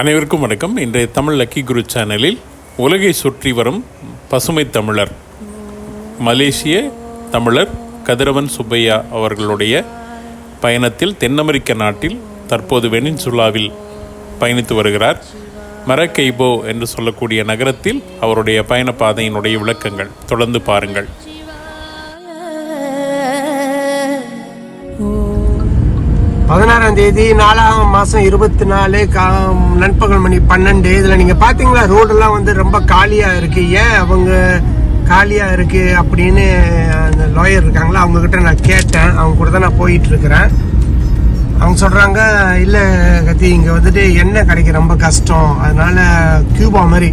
அனைவருக்கும் வணக்கம். இன்றைய தமிழ் லக்கி குரு சேனலில் உலகை சுற்றி வரும் பசுமை தமிழர் மலேசிய தமிழர் கதிரவன் சுப்பையா அவர்களுடைய பயணத்தில் தென் அமெரிக்க நாட்டில் தற்போது வெனின்சுலாவில் பயணித்து வருகிறார். மரக்கைபோ என்று சொல்லக்கூடிய நகரத்தில் அவருடைய பயண பாதையினுடைய விளக்கங்கள். தொடர்ந்து பாருங்கள். பதினாறாம் தேதி நாலாம் மாதம் இருபத்தி நாலு கா நண்பகல் மணி பன்னெண்டு. இதில் நீங்கள் பார்த்தீங்களா ரோடெல்லாம் வந்து ரொம்ப காலியாக இருக்குது ஏன் அவங்க காலியாக இருக்குது அப்படின்னு அந்த லாயர் இருக்காங்களா அவங்கக்கிட்ட நான் கேட்டேன். அவங்க கூட தான் நான் போயிட்டுருக்கிறேன் அவங்க சொல்கிறாங்க இல்லை கத்தி இங்கே வந்துட்டு எண்ணெய் கிடைக்க ரொம்ப கஷ்டம். அதனால் கியூபா மாதிரி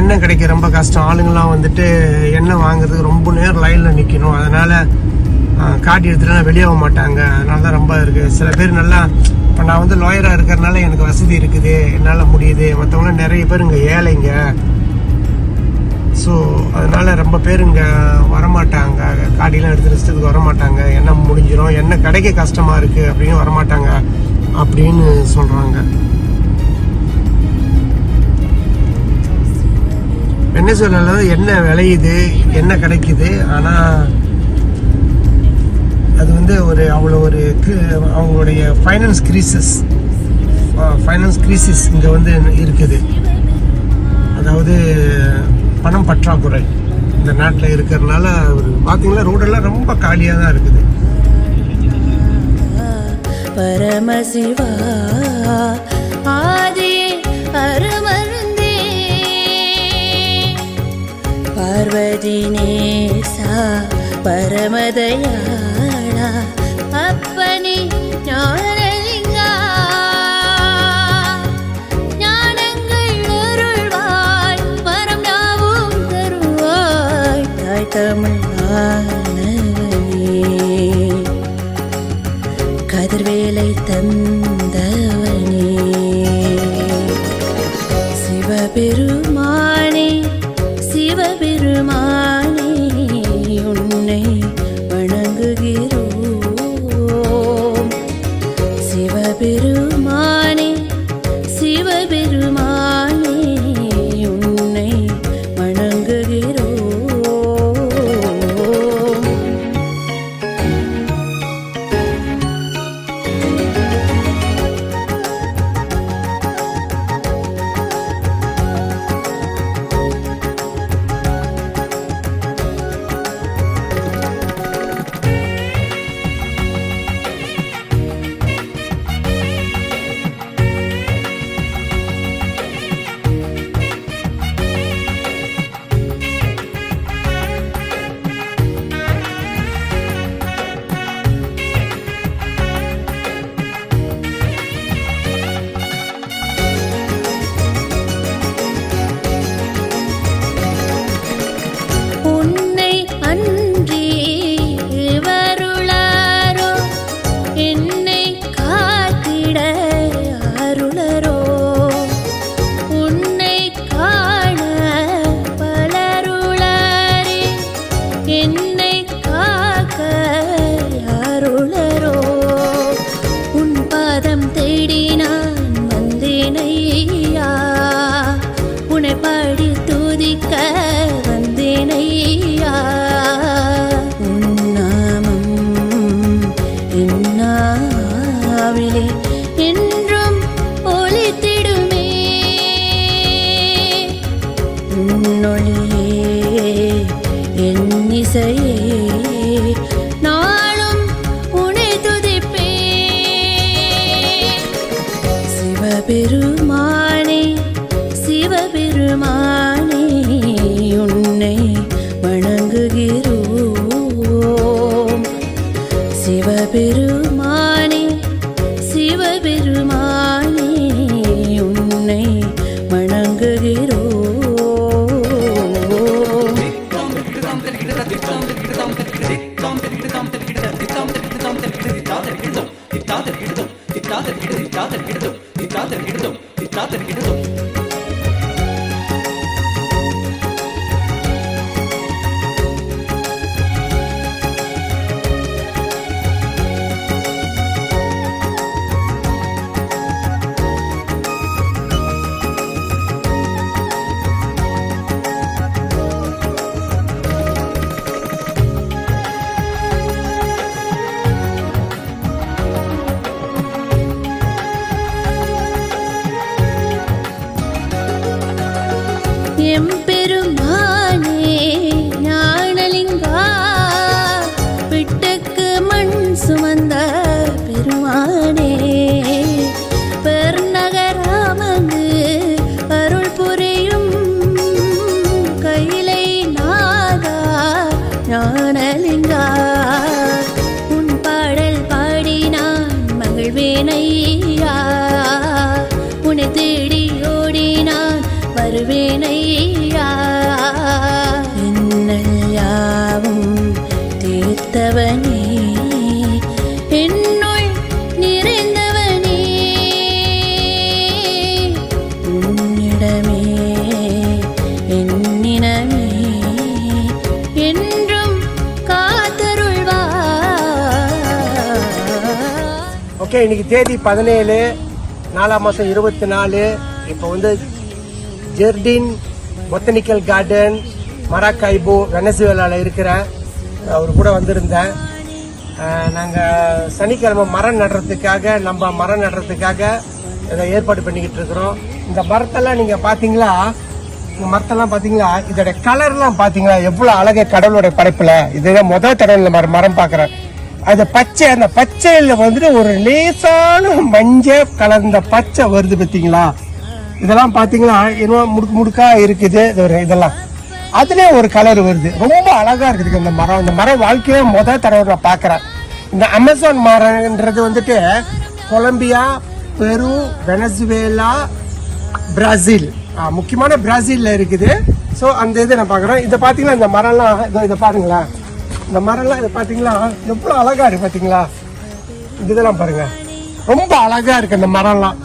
எண்ணெய் கிடைக்க ரொம்ப கஷ்டம். ஆளுங்கள்லாம் வந்துட்டு எண்ணெய் வாங்குறதுக்கு ரொம்ப நேரம் லைனில் நிற்கணும் அதனால் காட்டி எடுத்துட்டு வெளியாக மாட்டாங்க. அதனால தான் ரொம்ப இருக்குது சில பேர் நல்லா இப்போ நான் வந்து லாயராக இருக்கிறதுனால எனக்கு வசதி இருக்குது. என்னால் முடியுது. மற்றவங்களாம் நிறைய பேர் இங்கே ஏழைங்க. ஸோ அதனால் ரொம்ப பேர் இங்கே வரமாட்டாங்க. காட்டிலாம் எடுத்து ரெஸ்ட்டுக்கு வரமாட்டாங்க. என்ன முடிஞ்சிடும் என்ன கிடைக்க கஷ்டமாக இருக்குது அப்படின்னு வரமாட்டாங்க. அப்படின்னு சொல்றாங்க. வெனிசுலால என்ன விளையுது? என்ன கிடைக்குது? ஆனால் அது வந்து ஒரு அவ்வளோ ஒரு அவங்களுடைய ஃபைனான்ஸ் கிரீசஸ் ஃபைனான்ஸ் கிரீசிஸ் இங்கே வந்து இருக்குது. அதாவது பணம் பற்றாக்குறை இந்த நாட்டில் இருக்கிறதுனால ஒரு பார்த்தீங்களா ரோடெல்லாம் ரொம்ப காலியாக தான் இருக்குது. பரமசிவா ஆதி அருமருந்தே பார்வதி நேசா பரமதயா. தந்தவனே. சிவபெருமானே உன்னொழியே என் இசையே நாளும் உனை துதிப்பே சிவபெருமானே சிவபெருமானே என்றார் உன் பாடல் பாடி நான் மகிழ்வேனையா. உன்னை தேடி ஓடி நான் வருவேனையா. ஓகே இன்னைக்கு தேதி பதினேழு நாலாம் மாதம் இருபத்தி நாலு இப்போ வந்து ஜெர்டின் பொத்தனிக்கல் கார்டன் மராக்காய்போ வெனசுவேலாவில் இருக்கிறேன் அவர் கூட வந்திருந்தேன். நாங்கள் சனிக்கிழமை மரம் நடுறதுக்காக நம்ம மரம் நடுறதுக்காக இதை ஏற்பாடு பண்ணிக்கிட்டு இருக்கிறோம். இந்த மரத்தெல்லாம் நீங்கள் பார்த்தீங்களா இந்த மரத்தெல்லாம் பார்த்தீங்களா இதோட கலர்லாம் பார்த்தீங்களா எவ்வளோ அழகை கடவுளோட படைப்பில். இதுதான் முதல் தடவை இந்த மரம் மரம் பார்க்குறேன். அது பச்சை அந்த பச்சையில வந்துட்டு ஒரு லேசான மஞ்சள் கலந்த பச்சை வருது பார்த்தீங்களா? இதெல்லாம் பார்த்தீங்கன்னா என்ன முடுக்கு முடுக்கா இருக்குது. இது ஒரு இதெல்லாம். அதுலேயே ஒரு கலர் வருது. ரொம்ப அழகா இருக்குது இந்த மரம். இந்த மரம் வாழ்க்கையே முதல் தடவை நான் பார்க்குறேன். இந்த அமேசான் மரம்ன்றது வந்துட்டு கொலம்பியா பெரு வெனசுவேலா பிரேசில். முக்கியமான பிரேசில்ல இருக்குது. ஸோ அந்த இது நான் பார்க்குறேன். இதை பார்த்தீங்கன்னா இந்த மரம்லாம் இதோ இதை பாருங்களேன். இந்த மரம்லாம் இதை பார்த்தீங்களா? எவ்வளோ அழகா இருக்கு பார்த்தீங்களா? இந்த இதெல்லாம் பாருங்க. ரொம்ப அழகா இருக்கு இந்த மரம்லாம்.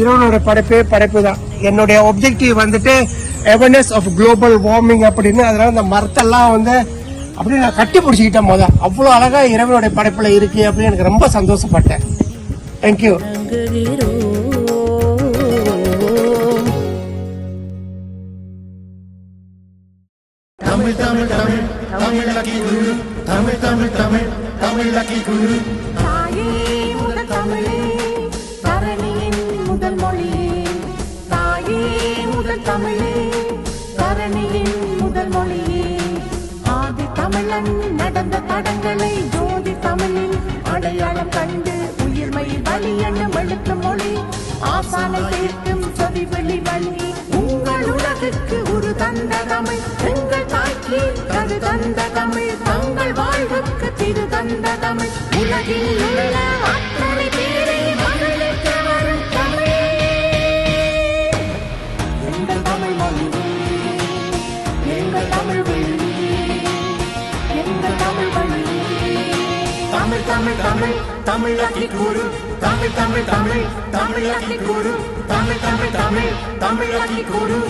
இறைவனோட படைப்பே படைப்பு தான் என்னுடைய ஒப்ஜெக்டிவ் வந்துட்டு அவேர்னஸ் ஆஃப் குளோபல் வார்மிங் அப்படின்னு. அதனால இந்த மரத்தெல்லாம் வந்து அப்படியே நான் கட்டி பிடிச்சிக்கிட்டேன் முத. அவ்வளோ அழகா இறைவனுடைய படைப்பில் இருக்கு அப்படின்னு எனக்கு ரொம்ப சந்தோஷப்பட்டேன். தேங்க்யூ வணங்குகிறோம் தாயே முதல் தமிழே தரணியின் முதல் மொழியே தாயே முதல் தமிழே தரணியின் முதல் மொழியே ஆதி தமிழன் நடந்த தடங்களை ஜோதி தமிழில் அடையாளம் கண்டு உயிர்மை வழி எனும் எழுத்து மொழி ஆசானை தீர்க்கும் சொதி வெளி வழி உங்கள் உலகுக்கு தந்த தமிழ் தங்கள் வாழ்வுக்கு திரு தந்த தமிழ். உலகில் உள்ள அத்தனை பேரை மகிழ்விக்க வரும் தமிழ். எங்கள் தமிழ் மொழியே எங்கள் தமிழ் வழியே எங்கள் தமிழ் வழியே தமிழ் தமிழ் தமிழ் தமிழாக்கி கூறு. தமிழ் தமிழ் தமிழ் தமிழாக்கி கூறு. தமிழ் தமிழ் தமிழ் தமிழாக்கி கூறு.